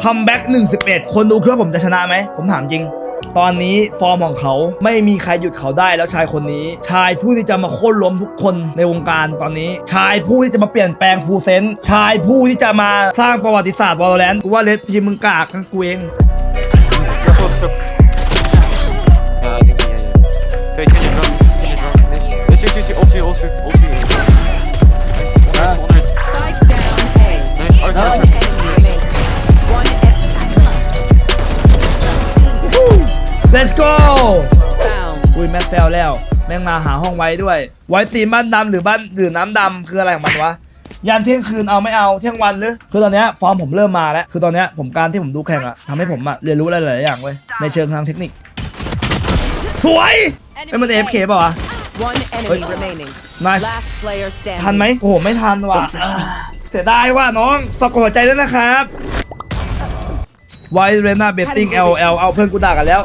คัมแบ็ก111 คนดูคิดว่าผมจะชนะไหม ผมถามจริง ตอนนี้ฟอร์มของเขาไม่มีใครหยุดเขาได้แล้วชายคนนี้ ชายผู้ที่จะมาโค่นล้มทุกคนในวงการตอนนี้ ชายผู้ที่จะมาเปลี่ยนแปลงฟูเซนชายผู้ที่จะมาสร้างประวัติศาสตร์วอลเลนกูว่าเลสทีมมึงกากทั้งกูเอง Yeah, I think yeah, yeah. Wait, can you drop? Can you drop? Let's see, see, also, also, also. Nice, let's go found. อุ้ยแมทแซลแล้ว แม่งมาหาห้องไว้ด้วย ไว้ตีมบ้านดำหรือบ้านหรือน้ำดำคืออะไรของมันวะยันเที่ยงคืนเอาไม่เอาเที่ยงวันหรือคือตอนเนี้ยฟอร์มผมเริ่มมาแล้ว คือตอนเนี้ยผมการที่ผมดูแข่งอะทำให้ผมอะเรียนรู้อะไรหลายๆอย่างเว้ยในเชิงทางเทคนิค สวยไอ้ยมันเอฟเคป่าวะ One enemy remaining. Nice. Last player standing. ทันไหมโอ้โหไม่ทันว่ะอ่าเสียดายว่ะน้องฝากกดหัวใจด้วยนะครับไวเรน่าเบตติ้ง LL เอาเพื่อนกูด่ากันแล้ว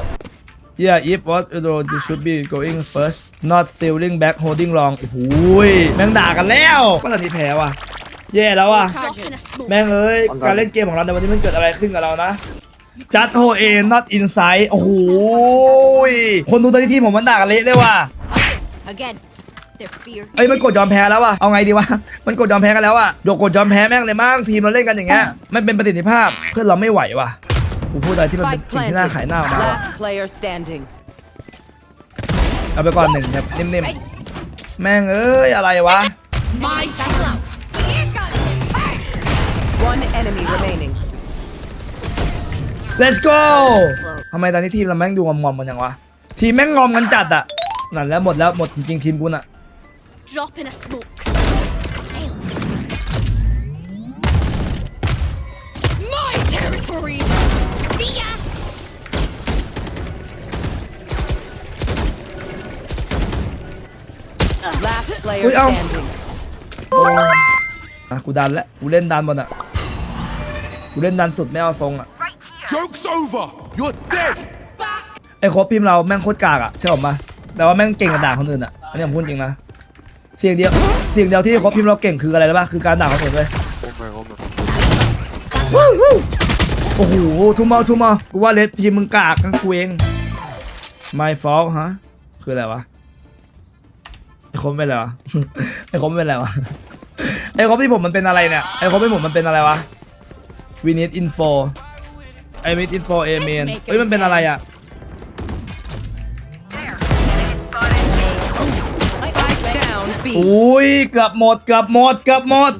Yeah if what you should be going first not stealing back holding long โอ้โหยแม่งด่ากันแล้ว ก็ตอนนี้แพ้ว่ะ แย่แล้วว่ะ แม่งเอ้ย การเล่นเกมของเราในวันนี้มันเกิดอะไรขึ้นกับเรานะจัดโฮเอ not inside โอ้โหยคนดูตอนนี้ทีมผมมันด่ากันเละเลยว่ะ Again, their fear. เอ้ยมันกดยอมแพ้แล้วว่ะ เอาไงดีวะ มันกดยอมแพ้กันแล้วว่ะโยกกดยอมแพ้แม่งเลยมั้งทีมเราเล่นกันอย่างเงี้ยไม่เป็นประสิทธิภาพ เพื่อนเราไม่ไหวว่ะ กูพูดอะไรที่มันเป็น Spike สิ่งที่น่าขายหน้าออกมาว่ะ Last player standing. เอาไปก่อนหนึ่งแบบนิ่มๆ แม่งเอ้ยอะไรวะ My time. One enemy remaining. let's go ทำไมตอนนี้ทีมเราแม่งดูงอมๆกันยังวะ ทีมแม่งงอมกันจัดอะนั่นแล้วหมดแล้วหมดจริงๆทีมกูน่ะ Drop in a smoke. Last player Ui, ông. standing. อะกูดันแล้วกูเล่นดันบนอะกูเล่นดันสุดไม่เอาทรงอะ Joke's over! You're dead! ไอ้โค้ชพิมพ์เราแม่งโคตรกากอะเชื่อผมปะแต่ว่าแม่งเก่งกว่าด่าคนอื่นอะอันนี้ผมพูดจริงนะเสียงเดียวเสียงเดียวที่โค้ชพิมพ์เราเก่งคืออะไรรู้ปะคือการด่าคนอื่นเลย Omer, Omer. วู้ฮู้โอ้โหทุ่มเอาทุ่มเอากูว่าเลสทีมมึงกากทั้งกูเอง my fault ฮะคืออะไรวะไอ้ คมเป็นอะไรวะไอ้คมเป็นอะไรวะไอ้คมที่ผมมันเป็นอะไรเนี่ยไอ้คมที่ผมมันเป็นอะไรวะ we need info I need info a m a n เฮ้ยมันเป็นอะไรอะ Spike down B. อุ้ยเกือบหมดเกือบหมดเกือบหมด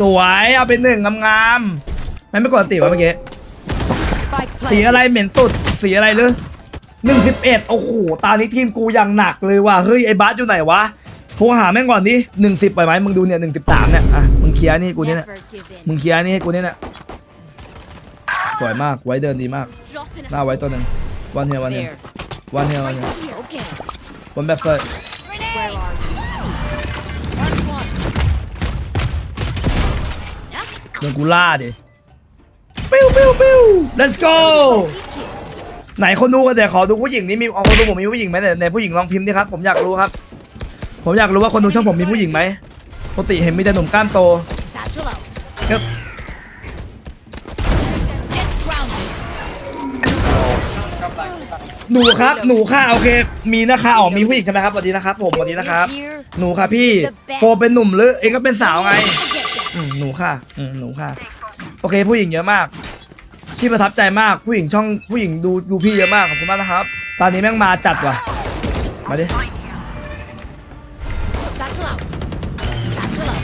สวยเอาเป็นหนึ่งงามๆไม่ไม่กดติวะเมื่อกี้ Spike สี planted. อะไรเหม็นสุด สีอะไรเลยหนึ่งสิบเอ็ดโอ้โห ตอนนี้ทีมกูอย่างหนักเลยว่ะ เฮ้ย ไอ้บาสอยู่ไหนวะ โทรหาแม่งก่อนดิหนึ่งสิบไปไหมมึงดูเนี่ยหนึ่งสิบสามเนี่ย อะ มึงเคลียร์นี่กูเนี่ย Never give in. มึงเคลียร์นี่ให้กูเนี่ยนะสวยมาก ไว้เดินดีมาก Drop in a หน้าไว้ตัวหนึ่งวันเฮียวันเฮีย There. วันเฮียวันเฮีย Here, okay. วันแบ็กไซด์ Where are you? Mark one. Snap. โดนกูล่าดิ ปิ้วปิ้วปิ้ว let's go ไหนคนดูกันแต่ขอดูผู้หญิงนี่มีเอาคนดูผมมีผู้หญิงไหมเนี่ยในผู้หญิงลองพิมพ์ดิครับผมอยากรู้ครับ ผมอยากรู้ว่าคนดูช่องผมมีผู้หญิงไหมปกติเห็นมีแต่หนุ่มกล้ามโตครับหนูครับหนูค่ะโอเค มีนะคะอ๋อมีผู้หญิงใช่ไหมครับสวัสดีนะครับผมสวัสดีนะครับ หนูค่ะพี่โฟเป็นหนุ่มหรือเองก็เป็นสาวไงอืมหนูค่ะอืมหนูค่ะ โอเคผู้หญิงเยอะมาก ที่ประทับใจมากผู้หญิงช่องผู้หญิงดูดูพี่เยอะมากขอบคุณมากนะครับ ตอนนี้แม่งมาจัดว่ะมาดิ Satchel out. Satchel out.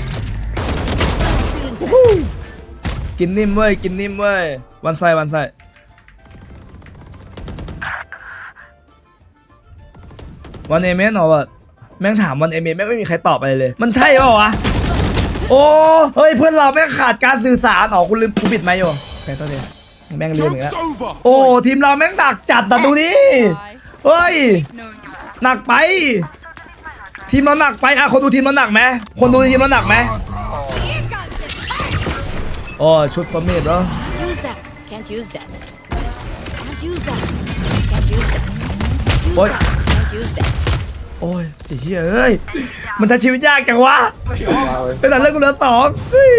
กินนิ่มเว้ยกินนิ่มเว้ยวันไซวันไซวันเอเมนเหรอวะแม่งถามวันเอเมนแม่งไม่มีใครตอบอะไรเลย มันใช่เปล่าวะ โอ้เฮ้ยเพื่อนเราแม่งขาดการสื่อสารอ๋อคุณลืมกูปิดไมค์อยู่โอเคตัวเดียวแม่งลืมอีกแล้ว Joke's over! โอ้ทีมเราแม่งหนักจัดแต่ดูดิเฮ้ยหนักไป ทีมเราหนักไปอะคนดูทีมเราหนักไหมคนดูทีมเราหนักไหมโอ้ชุดสมิธเหรอ Can't use that. Can't use that. Can't use that. Can't use that. โอ้ย Can't use that. โอ้ยไอ้เหี้ยเอ้ย มันใช้ชีวิตยากจังวะเป็นแต่เรื่องกูเหลือสองเฮ้ย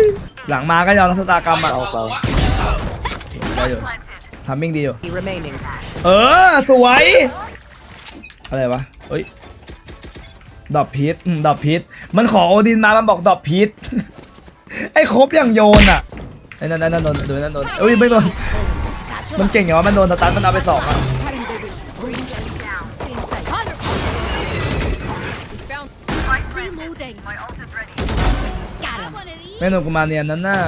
หลังมาก็ยอมรับชะตากรรมอะได้อยู่ทำมิ่งดีอยู่ Enemy remaining. เออ สวย อะไรวะเฮ้ยดอบพีทอืมดอบพีทมันขอโอดินมา มันบอกดอบพีท ไอ้ครบอย่างโยนอะไอ้นั่นนั่นนั่นโดนโดนนั่นโดนเอ้ยไม่โดน มันเก่งอย่างว่ามันโดนสตันมันเอาไปสองอะ ไม่โดนกูมาเนียนนั่นน่ะ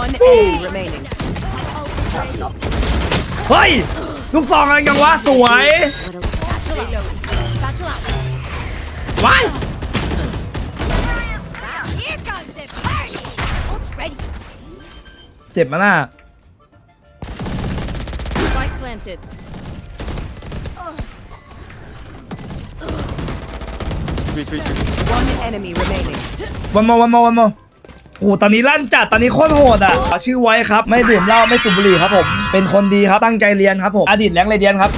One enemy remaining. เฮ้ย ลูกซองอะไรกันวะ สวย Satchel out. Satchel out. ว้าย Here comes the party. Ult's ready. เจ็บมาน่ะ Spike planted. Three, three, three. One enemy remaining. วันมอวันมอวันมอโอ้โหตอนนี้ลั่นจัด ตอนนี้โคตรโหดอะชื่อไว้ครับ ไม่ดื่มเหล้า ไม่สูบบุหรี่ครับผม เป็นคนดีครับ ตั้งใจเรียนครับผม อดีตแรงเรเดียนครับ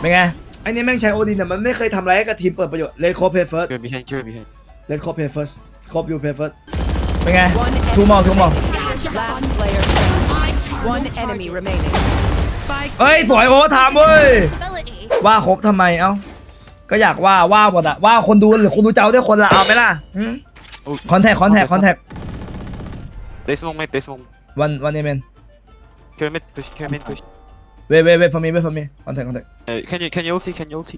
เป็นไง ไอ้นี่แม่งใช้โอดินอะมันไม่เคยทำอะไรให้กับทีมเปิดประโยชน์ เลโคเพเฟิร์ส Here behind, here behind. เลโคเพเฟิร์สครบยูเพเฟิร์ส เป็นไง One ทูมอลทูมอล Last player standing. One enemy remaining. Spike เฮ้ย สวยโอ้ถามเว้ย Ability. ว่าครบทำไมเอ้า ก็อยากว่าว่าหมดอะว่าคนดูหรือคนดูเจ้าได้คนละเอาไหมล่ะ Oh, คอนแทคคอนแทคคอนแทค They smoke mid, they smoke. วันวันเอเมน Here mid, push, here mid, push. เวเวเวฟอร์มีเวฟอร์มีคอนแทคคอนแทค Uh, can you, can you ulti, can you ulti?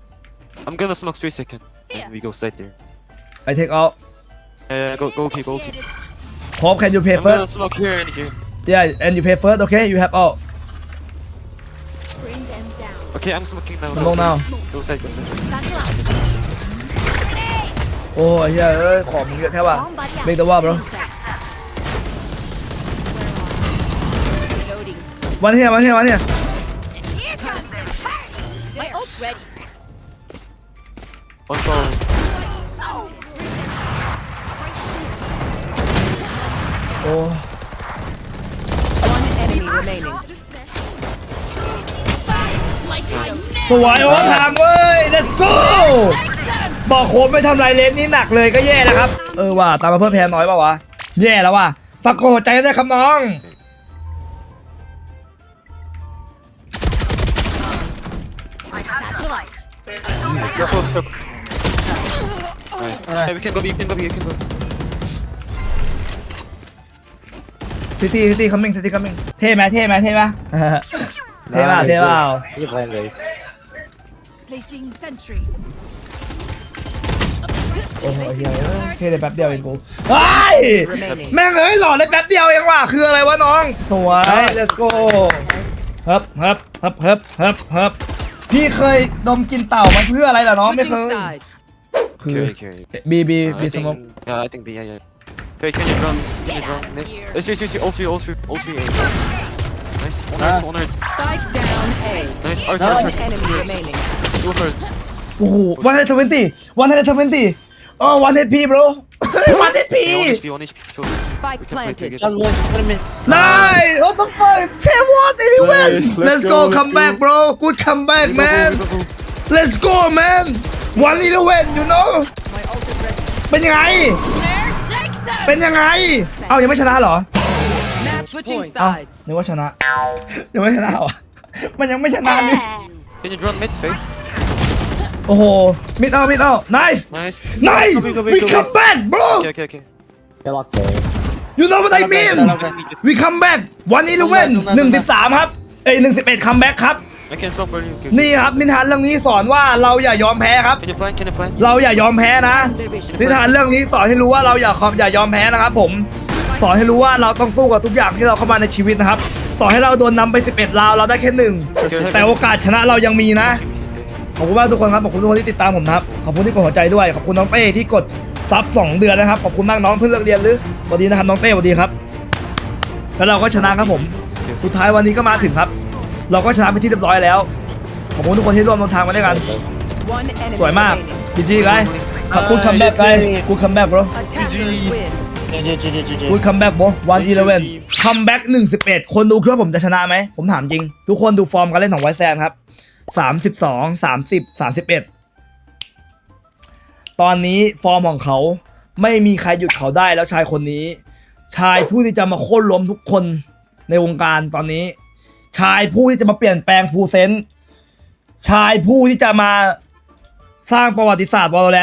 I'm gonna smoke three second. Yeah. And we go side there. ไอเทคเอา Uh, go, go ulti, go ulti. ครบ can you pay I'm first gonna smoke here and here. yeah and you pay first okay you have all Bring them down. Okay, I'm smoking now. Smoke now. Go side, go side. Satchel out. โอ้ยเฮ้ยเอ้ยของมึงเยอะแท้ว่ะ Bomb buddy out. Make the wall, bro. Reloading. วันเฮียวันเฮียวันเฮีย Here comes the party. My ult's ready. One fall. โอ้ One enemy remaining. Like I สวยโอ้ถามเว้ย let's go บอกโคมไม่ทำลายเลนนี่หนักเลยก็แย่นะครับ เออว่ะตามมาเพิ่มแพ้น้อยเปล่าวะ แย่แล้วว่ะฝากกดหัวใจด้วยครับน้อง satchel out. Go close, go. Alright. Hey, we can go B, we can go B, we can go B. ซิตี้ซิตี้คัมมิ่งซิตี้คัมมิ่งเท่ไหมเท่ไหมเท่ไหมเท่เปล่าเท่เปล่า You playing Raze? Placing sentry. โอ้โหเฮียเอ้ยเท่เลยแป๊บเดียวเองกูเฮ้ย Remaining. แม่งเอ้ยหล่อเลยแป๊บเดียวเองว่ะคืออะไรวะน้อง สวย let's go ฮึบฮึบฮึบฮึบฮึบฮึบพี่เคยดมกลินเต่ามันเพื่ออะไรล่ะน้องไม่เค Switching ย sides. คือ Carry, carry. บีบี Uh, บี I สมอง think, yeah, I think B, yeah, yeah. Hey, can you run? Can you run? Nick? Uh, see, see, see, all three, all three, all three. Nice, one nice, one nice. Spike down A. Nice, Arthur, One Arthur. enemy remaining. Go for it. โอ้โหวันเฮดทเวนตี้วันเฮดทเวนตี้อ๋อวันเฮดพี bro วันเฮดพี Hey, one HP, one HP. Show me. Spike We can play planted. together. Just one, put him in. Nice what the fuck Ten what anyone Nice, let's let's go go, let's come go. back bro good come back We go, man go, go, go. let's go man one eleven you know My ult is ready. เป็นยังไง There, take them. เป็นยังไง เอายังไม่ชนะเหรอ Match switching เอา sides. นึกว่าชนะ ยังไม่ชนะเหรอ มันยังไม่ชนะนี่ Can you run mid, Faith? โอ้โหมิดเอามิดเอา nice Nice. nice Go, go, go, we go, come go. back bro Okay, okay, okay. They're locked there. you know what I mean we come back one eleven หนึ่งสิบสามครับเอ้ยหนึ่งสิบเอ็ด come back ครับ I can stop for you. Okay. นี่ครับนิทานเรื่องนี้สอนว่าเราอย่ายอมแพ้ครับ Can you flank? Can you flank? เราอย่ายอมแพ้นะ นิทานเรื่องนี้สอนให้รู้ว่าเราอย่าอย่ายอมแพ้นะครับผม สอนให้รู้ว่าเราต้องสู้กับทุกอย่างที่เราเข้ามาในชีวิตนะครับ ต่อให้เราโดนนำไป 11 ราวเราได้แค่หนึ่งแต่โอกาสชนะเรายังมีนะ ขอบคุณมากทุกคนครับขอบคุณทุกคนที่ติดตามผมนะครับขอบคุณที่กดหัวใจด้วยขอบคุณน้องเต้ที่กดซับ2เดือนนะครับขอบคุณมากน้องเพิ่งเลิกเรียนหรือสวัสดีนะครับน้องเต้สวัสดีครับ แล้วเราก็ชนะครับผม สุดท้ายวันนี้ก็มาถึงครับ เราก็ชนะไปที่เรียบร้อยแล้วขอบคุณทุกคนที่ร่วมเดินทางมาด้วยกัน One enemy สวยมาก remaining. จีจีไงขอบคุณคัมแบ็กไงกูคัมแบ็ก bro Attackers win. GG, GG, GG. กูคัมแบ็ก bro one eleven คัมแบ็กหนึ่งสิบเอ็ดคนดูคิดว่าผมจะชนะไหม ผมถามจริง ทุกคนดูฟอร์มการเล่นของไวแซนครับ สามสิบสองสามสิบสามสิบเอ็ดตอนนี้ฟอร์มของเขาไม่มีใครหยุดเขาได้แล้วชายคนนี้ ชายผู้ที่จะมาโค่นล้มทุกคนในวงการตอนนี้ ชายผู้ที่จะมาเปลี่ยนแปลงฟูเซนชายผู้ที่จะมาสร้างประวัติศาสตร์วอลเลน